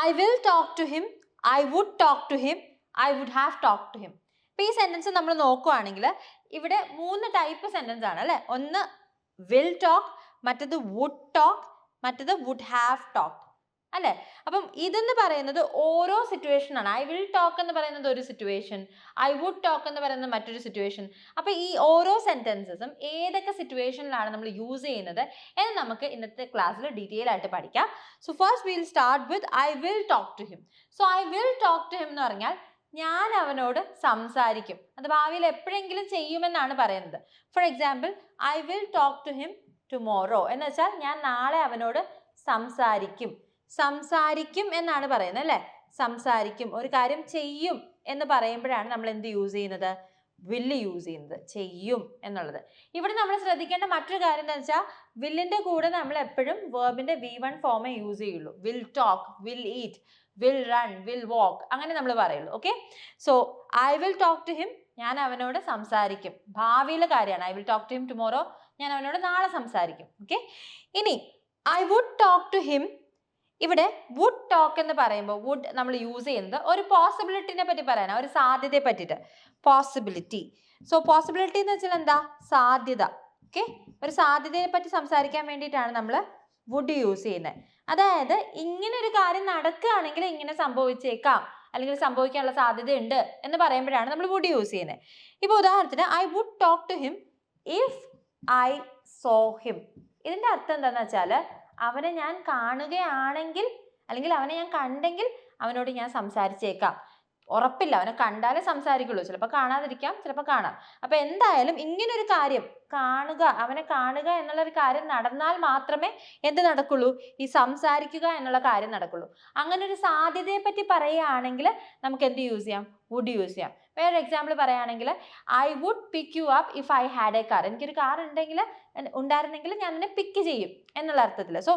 I will talk to him I would talk to him I would have talk to him ഇപ്പം ഈ sentence നമ്മൾ നോക്കുവാണെങ്കിൽ ഇവിടെ മൂന്ന് ടൈപ്പ് സെന്റൻസ് ആണ് അല്ലേ? ഒന്ന് വിൽ ടോക്ക് മറ്റത് വുഡ് ടോക്ക് മറ്റത് വുഡ് ഹാവ് ടോക്ക് അല്ലേ? അപ്പം ഇതെന്ന് പറയുന്നത് ഓരോ സിറ്റുവേഷൻ ആണ്. ഐ വിൽ ടോക്ക് എന്ന് പറയുന്നത് ഒരു സിറ്റുവേഷൻ ഐ വുഡ് ടോക്ക് എന്ന് പറയുന്നത് മറ്റൊരു സിറ്റുവേഷൻ അപ്പോൾ ഈ ഓരോ സെന്റൻസസും ഏതൊക്കെ സിറ്റുവേഷനിലാണ് നമ്മൾ യൂസ് ചെയ്യുന്നത് എന്ന് നമുക്ക് ഇന്നത്തെ ക്ലാസ്സിൽ ഡീറ്റെയിൽ ആയിട്ട് പഠിക്കാം. So first will start with I will talk to him so I will talk to him എന്ന് പറഞ്ഞാൽ ഞാൻ അവനോട് സംസാരിക്കും. അത് ഭാവിയിൽ എപ്പോഴെങ്കിലും ചെയ്യുമെന്നാണ് പറയുന്നത്. For example I will talk to him tomorrow എന്ന് വെച്ചാൽ ഞാൻ നാളെ അവനോട് സംസാരിക്കും. സംസാരിക്കും എന്നാണ് പറയുന്നത് അല്ലേ? സംസാരിക്കും ഒരു കാര്യം ചെയ്യും എന്ന് പറയുമ്പോഴാണ് നമ്മൾ എന്ത് യൂസ് ചെയ്യുന്നത്? വില്ല് യൂസ് ചെയ്യുന്നത് ചെയ്യും എന്നുള്ളത്. ഇവിടെ നമ്മൾ ശ്രദ്ധിക്കേണ്ട മറ്റൊരു കാര്യം എന്താ വെച്ചാൽ വില്ലിന്റെ കൂടെ നമ്മൾ എപ്പോഴും വേർബിന്റെ വി വൺ ഫോമേ യൂസ് ചെയ്യുള്ളൂ. Will talk will eat will run will walk അങ്ങനെ നമ്മൾ പറയുള്ളൂ okay so I will talk to him ഞാൻ അവനോട് സംസാരിക്കും. ഭാവിയിലെ കാര്യമാണ്. I will talk to him tomorrow ഞാൻ അവനോട് നാളെ സംസാരിക്കും ഓക്കെ ഇനി I would talk to him ഇവിടെ വുഡ് ടോക്ക് എന്ന് പറയുമ്പോൾ വുഡ് നമ്മൾ യൂസ് ചെയ്യുന്നത് ഒരു പോസിബിലിറ്റിനെ പറ്റി പറയാനാണ് ഒരു സാധ്യതയെ പറ്റിയിട്ട്. പോസിബിലിറ്റി സോ പോസിബിലിറ്റി എന്ന് വെച്ചാൽ എന്താ? സാധ്യത. ഓക്കെ ഒരു സാധ്യതയെ പറ്റി സംസാരിക്കാൻ വേണ്ടിയിട്ടാണ് നമ്മൾ വുഡ് യൂസ് ചെയ്യുന്നത്. അതായത് ഇങ്ങനെ ഒരു കാര്യം നടക്കുകയാണെങ്കിൽ ഇങ്ങനെ സംഭവിച്ചേക്കാം. അല്ലെങ്കിൽ സംഭവിക്കാനുള്ള സാധ്യതയുണ്ട് എന്ന് പറയുമ്പോഴാണ് നമ്മൾ വുഡ് യൂസ് ചെയ്യുന്നത്. ഇപ്പോൾ ഉദാഹരണത്തിന് I would talk to him if I saw him ഇതിന്റെ അർത്ഥം എന്താണെന്ന് വെച്ചാൽ അവനെ ഞാൻ കാണുകയാണെങ്കിൽ അല്ലെങ്കിൽ അവനെ ഞാൻ കണ്ടെങ്കിൽ അവനോട് ഞാൻ സംസാരിച്ചേക്കാം. ഉറപ്പില്ല അവനെ കണ്ടാലേ സംസാരിക്കുള്ളൂ. ചിലപ്പോൾ കാണാതിരിക്കാം ചിലപ്പോൾ കാണാം. അപ്പോൾ എന്തായാലും ഇങ്ങനൊരു കാര്യം കാണുക അവനെ കാണുക എന്നുള്ളൊരു കാര്യം നടന്നാൽ മാത്രമേ എന്ത് നടക്കുള്ളൂ? ഈ സംസാരിക്കുക എന്നുള്ള കാര്യം നടക്കുള്ളൂ. അങ്ങനെ ഒരു സാധ്യതയെ പറ്റി പറയുകയാണെങ്കിൽ നമുക്ക് എന്ത് യൂസ് ചെയ്യാം? വുഡ് യൂസ് ചെയ്യാം. വേറെ എക്സാമ്പിൾ പറയുകയാണെങ്കിൽ I would pick you up if I had a car എനിക്കൊരു കാർ ഉണ്ടെങ്കിൽ ഉണ്ടായിരുന്നെങ്കിൽ ഞാൻ നിന്നെ പിക്ക് ചെയ്യും എന്നുള്ള അർത്ഥത്തിൽ സോ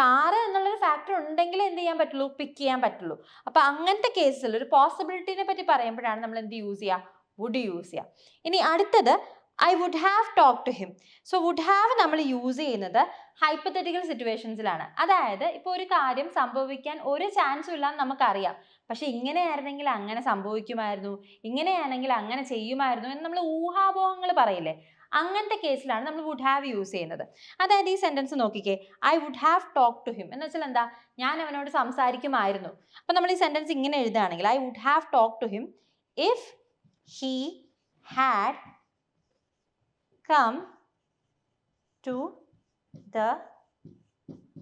കാറ് എന്നുള്ളൊരു ഫാക്ടർ ഉണ്ടെങ്കിൽ എന്ത് ചെയ്യാൻ പറ്റുള്ളൂ? പിക്ക് ചെയ്യാൻ പറ്റുള്ളൂ. അപ്പോൾ അങ്ങനത്തെ കേസിൽ ഒരു പോസിബിലിറ്റിനെ പറ്റി പറയുമ്പോഴാണ് നമ്മൾ എന്ത് യൂസ് ചെയ്യുക വുഡ് യൂസ് ചെയ്യുക ഇനി അടുത്തത് I would have talk to him so would have നമ്മൾ യൂസ് ചെയ്യുന്നത് ഹൈപ്പത്തറ്റിക്കൽ സിറ്റുവേഷൻസിലാണ് അതായത് ഇപ്പോൾ ഒരു കാര്യം സംഭവിക്കാൻ ഒരു ചാൻസും ഇല്ലാന്ന് നമുക്കറിയാം. പക്ഷെ ഇങ്ങനെയായിരുന്നെങ്കിൽ അങ്ങനെ സംഭവിക്കുമായിരുന്നു ഇങ്ങനെയാണെങ്കിൽ അങ്ങനെ ചെയ്യുമായിരുന്നു എന്ന് നമ്മൾ ഊഹാപോഹങ്ങൾ പറയില്ലേ? അങ്ങനത്തെ കേസിലാണ് നമ്മൾ വുഡ് ഹാവ് യൂസ് ചെയ്യുന്നത്. അതായത് ഈ സെന്റൻസ് നോക്കിക്കേ I would have talk to him എന്ന് വെച്ചാൽ എന്താ? ഞാൻ അവനോട് സംസാരിക്കുമായിരുന്നു. അപ്പം നമ്മൾ ഈ സെന്റൻസ് ഇങ്ങനെ എഴുതുകയാണെങ്കിൽ I would have talk to him if he had come to the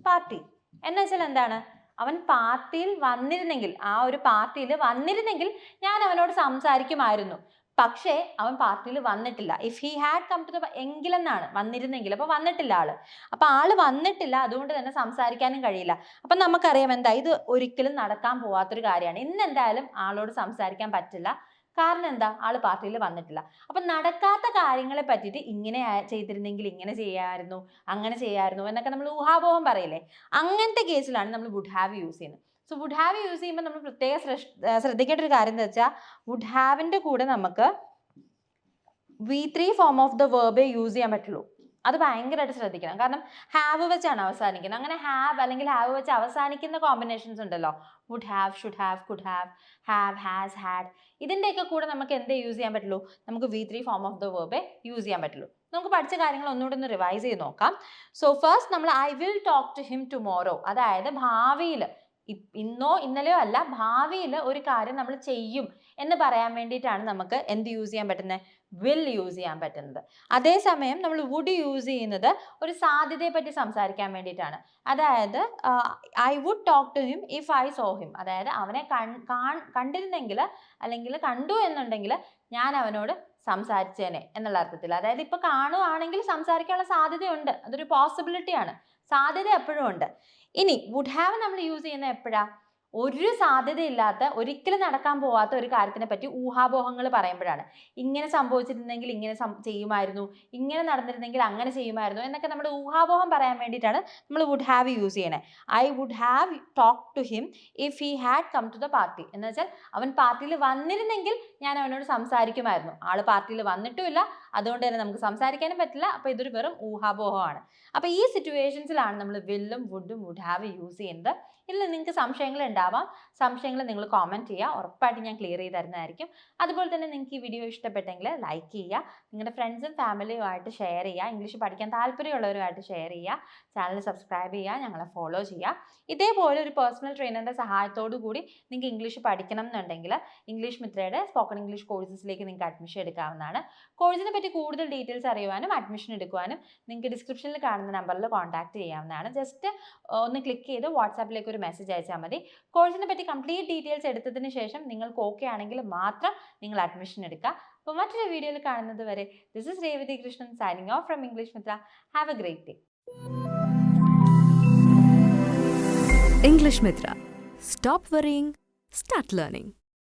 party എന്ന് വെച്ചാൽ എന്താണ്? അവൻ പാർട്ടിയിൽ വന്നിരുന്നെങ്കിൽ ആ ഒരു പാർട്ടിയിൽ വന്നിരുന്നെങ്കിൽ ഞാൻ അവനോട് സംസാരിക്കുമായിരുന്നു. പക്ഷേ അവൻ പാർട്ടിയിൽ വന്നിട്ടില്ല. If he had come to the എങ്കിലെന്നാണ് വന്നിരുന്നെങ്കിൽ. അപ്പോൾ വന്നിട്ടില്ല ആൾ. അപ്പോൾ ആൾ വന്നിട്ടില്ല അതുകൊണ്ട് തന്നെ സംസാരിക്കാനും കഴിയില്ല. അപ്പം നമുക്കറിയാം എന്താ ഇത് ഒരിക്കലും നടക്കാൻ പോവാത്തൊരു കാര്യമാണ്. ഇന്ന് എന്തായാലും ആളോട് സംസാരിക്കാൻ പറ്റില്ല. കാരണം എന്താ? ആൾ പാർട്ടിയിൽ വന്നിട്ടില്ല. അപ്പം നടക്കാത്ത കാര്യങ്ങളെ പറ്റിയിട്ട് ഇങ്ങനെ ചെയ്തിരുന്നെങ്കിൽ ഇങ്ങനെ ചെയ്യാമായിരുന്നു അങ്ങനെ ചെയ്യാമായിരുന്നു എന്നൊക്കെ നമ്മൾ ഊഹാപോഹം പറയില്ലേ? അങ്ങനത്തെ കേസിലാണ് നമ്മൾ വുഡ് ഹാവ് യൂസ് ചെയ്യുന്നത്. സോ വുഡ് ഹാവ് യൂസ് ചെയ്യുമ്പോൾ നമ്മൾ പ്രത്യേക ശ്രദ്ധിക്കേണ്ട ഒരു കാര്യം എന്താ വെച്ചാൽ വുഡ് ഹാവിന്റെ കൂടെ നമുക്ക് V three form of the വേർബേ use ചെയ്യാൻ പറ്റുള്ളൂ. അത് ഭയങ്കരമായിട്ട് ശ്രദ്ധിക്കണം. കാരണം ഹാവ് വെച്ചാണ് അവസാനിക്കുന്നത്. അങ്ങനെ ഹാവ് അല്ലെങ്കിൽ ഹാവ് വെച്ച് അവസാനിക്കുന്ന കോമ്പിനേഷൻസ് ഉണ്ടല്ലോ. Would have should have could have have has had ഇതിന്റെയൊക്കെ കൂടെ നമുക്ക് എന്തേ യൂസ് ചെയ്യാൻ പറ്റുള്ളൂ? നമുക്ക് V three form of the വേർബേ use ചെയ്യാൻ പറ്റുള്ളൂ. നമുക്ക് പഠിച്ച കാര്യങ്ങൾ ഒന്നുകൂടെ ഒന്ന് റിവൈസ് ചെയ്ത് നോക്കാം. സോ ഫസ്റ്റ് നമ്മൾ I will talk to him tomorrow അതായത് ഭാവിയിൽ ഇന്നോ ഇന്നലെയോ അല്ല ഭാവിയിൽ ഒരു കാര്യം നമ്മൾ ചെയ്യും എന്ന് പറയാൻ വേണ്ടിയിട്ടാണ് നമുക്ക് എന്ത് യൂസ് ചെയ്യാൻ പറ്റുന്നത് വിൽ യൂസ് ചെയ്യാൻ പറ്റുന്നത്. അതേസമയം നമ്മൾ വുഡ് യൂസ് ചെയ്യുന്നത് ഒരു സാധ്യതയെ പറ്റി സംസാരിക്കാൻ വേണ്ടിയിട്ടാണ്. അതായത് I would talk to him if I saw him അതായത് അവനെ കണ്ടിരുന്നെങ്കിൽ അല്ലെങ്കിൽ കണ്ടു എന്നുണ്ടെങ്കിൽ ഞാൻ അവനോട് സംസാരിച്ചേനെ എന്നുള്ള അർത്ഥത്തിൽ. അതായത് ഇപ്പൊ കാണുവാണെങ്കിൽ സംസാരിക്കാനുള്ള സാധ്യതയുണ്ട്. അതൊരു പോസിബിലിറ്റിയാണ് സാധ്യത എപ്പോഴും ഉണ്ട്. ഇനി വുഡ് ഹാവ് നമ്മൾ യൂസ് ചെയ്യുന്നത് എപ്പോഴാ? ഒരു സാധ്യതയില്ലാത്ത ഒരിക്കലും നടക്കാൻ പോവാത്ത ഒരു കാര്യത്തിനെ പറ്റി ഊഹാപോഹങ്ങൾ പറയുമ്പോഴാണ്. ഇങ്ങനെ സംഭവിച്ചിരുന്നെങ്കിൽ ഇങ്ങനെ ചെയ്യുമായിരുന്നു. ഇങ്ങനെ നടന്നിരുന്നെങ്കിൽ അങ്ങനെ ചെയ്യുമായിരുന്നു എന്നൊക്കെ നമ്മുടെ ഊഹാപോഹം പറയാൻ വേണ്ടിയിട്ടാണ് നമ്മൾ വുഡ് ഹാവ് യൂസ് ചെയ്യണേ. I would have talk to him if he had come to the party എന്ന് വെച്ചാൽ അവൻ പാർട്ടിയിൽ വന്നിരുന്നെങ്കിൽ ഞാൻ അവനോട് സംസാരിക്കുമായിരുന്നു. ആൾ പാർട്ടിയിൽ വന്നിട്ടുമില്ല. അതുകൊണ്ട് തന്നെ നമുക്ക് സംസാരിക്കാനും പറ്റില്ല. അപ്പോൾ ഇതൊരു വെറും ഊഹാപോഹമാണ്. അപ്പോൾ ഈ സിറ്റുവേഷൻസിലാണ് നമ്മൾ വില്ലും വുഡും വുഡ് ഹാവ് യൂസ് ചെയ്യുന്നത് ഇതിൽ നിങ്ങൾക്ക് സംശയങ്ങൾ ഉണ്ടാവും ഉണ്ടാവാം. സംശയങ്ങൾ നിങ്ങൾ കോമന്റ് ചെയ്യുക. ഉറപ്പായിട്ട് ഞാൻ ക്ലിയർ ചെയ്ത് തരുന്നതായിരിക്കും. അതുപോലെ തന്നെ നിങ്ങൾക്ക് ഈ വീഡിയോ ഇഷ്ടപ്പെട്ടെങ്കിൽ ലൈക്ക് ചെയ്യുക. നിങ്ങളുടെ ഫ്രണ്ട്സും ഫാമിലിയുമായിട്ട് ഷെയർ ചെയ്യുക. ഇംഗ്ലീഷ് പഠിക്കാൻ താല്പര്യമുള്ളവരുമായിട്ട് ഷെയർ ചെയ്യുക. ചാനൽ സബ്സ്ക്രൈബ് ചെയ്യുക. ഞങ്ങളെ ഫോളോ ചെയ്യുക. ഇതേപോലെ ഒരു പേഴ്സണൽ ട്രെയിനറിന്റെ സഹായത്തോടു കൂടി നിങ്ങൾക്ക് ഇംഗ്ലീഷ് പഠിക്കണം എന്നുണ്ടെങ്കിൽ ഇംഗ്ലീഷ് മിത്രയുടെ സ്പോക്കൺ ഇംഗ്ലീഷ് കോഴ്സസിലേക്ക് നിങ്ങൾക്ക് അഡ്മിഷൻ എടുക്കാവുന്നതാണ്. കോഴ്സിനെ പറ്റി കൂടുതൽ ഡീറ്റെയിൽസ് അറിയുവാനും അഡ്മിഷൻ എടുക്കുവാനും നിങ്ങൾക്ക് ഡിസ്ക്രിപ്ഷനിൽ കാണുന്ന നമ്പറിൽ കോൺടാക്ട് ചെയ്യാവുന്നതാണ്. ജസ്റ്റ് ഒന്ന് ക്ലിക്ക് ചെയ്ത് വാട്സാപ്പിലേക്ക് ഒരു മെസ്സേജ് അയച്ചാൽ മതി. കോഴ്സിനെ പറ്റി കംപ്ലീറ്റ് ഡീറ്റെയിൽസ് എടുത്തതിന് ശേഷം നിങ്ങൾക്ക് ഓക്കെ ആണെങ്കിൽ മാത്രം നിങ്ങൾ അഡ്മിഷൻ എടുക്കുക അപ്പോൾ മറ്റൊരു വീഡിയോയിൽ കാണുന്നത് വരെ this is Revathi Krishnan signing off from English Mitra have a great day English Mitra. Stop worrying, start learning.